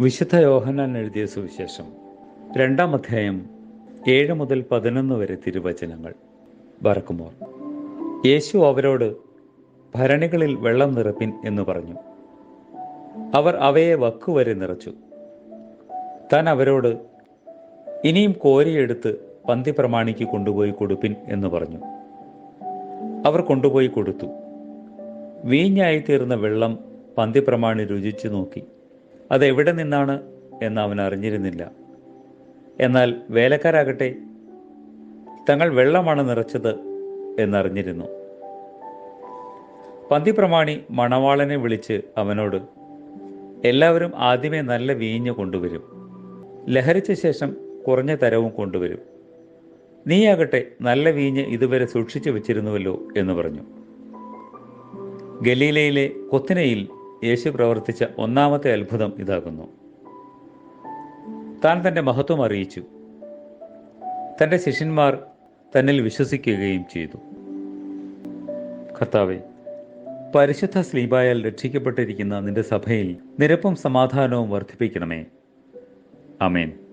വിശുദ്ധ യോഹനാൻ എഴുതിയ സുവിശേഷം. രണ്ടാം അധ്യായം ഏഴ് മുതൽ പതിനൊന്ന് വരെ തിരുവചനങ്ങൾ. ബറക്കുമോർ യേശു അവരോട് ഭരണികളിൽ വെള്ളം നിറപ്പിൻ എന്ന് പറഞ്ഞു. അവർ അവയെ വക്കുവരെ നിറച്ചു. താൻ അവരോട് ഇനിയും കോരിയെടുത്ത് പന്തി പ്രമാണിക്ക് കൊണ്ടുപോയി കൊടുപ്പിൻ എന്ന് പറഞ്ഞു. അവർ കൊണ്ടുപോയി കൊടുത്തു. വീഞ്ഞായി തീർന്ന വെള്ളം പന്തിപ്രമാണി രുചിച്ചു നോക്കി. അത് എവിടെ നിന്നാണ് എന്ന് അവൻ അറിഞ്ഞിരുന്നില്ല. എന്നാൽ വേലക്കാരാകട്ടെ തങ്ങൾ വെള്ളമാണ് നിറച്ചത് എന്നറിഞ്ഞിരുന്നു. പന്തിപ്രമാണി മണവാളനെ വിളിച്ച് അവനോട് എല്ലാവരും ആദ്യമേ നല്ല വീഞ്ഞ് കൊണ്ടുവരും. ലഹരിച്ച ശേഷം കുറഞ്ഞ തരവും കൊണ്ടുവരും. നീയാകട്ടെ നല്ല വീഞ്ഞ് ഇതുവരെ സൂക്ഷിച്ചു വെച്ചിരുന്നുവല്ലോ എന്ന് പറഞ്ഞു. ഗലീലയിലെ കൊത്തിനയിൽ യേശു പ്രവർത്തിച്ച ഒന്നാമത്തെ അത്ഭുതം ഇതാകുന്നു. താൻ തന്റെ മഹത്വം അറിയിച്ചു. തന്റെ ശിഷ്യന്മാർ തന്നിൽ വിശ്വസിക്കുകയും ചെയ്തു. കർത്താവെ പരിശുദ്ധ സ്ലീബായാൽ രക്ഷിക്കപ്പെട്ടിരിക്കുന്ന നിന്റെ സഭയിൽ നിരപ്പും സമാധാനവും വർദ്ധിപ്പിക്കണമേ. അമേൻ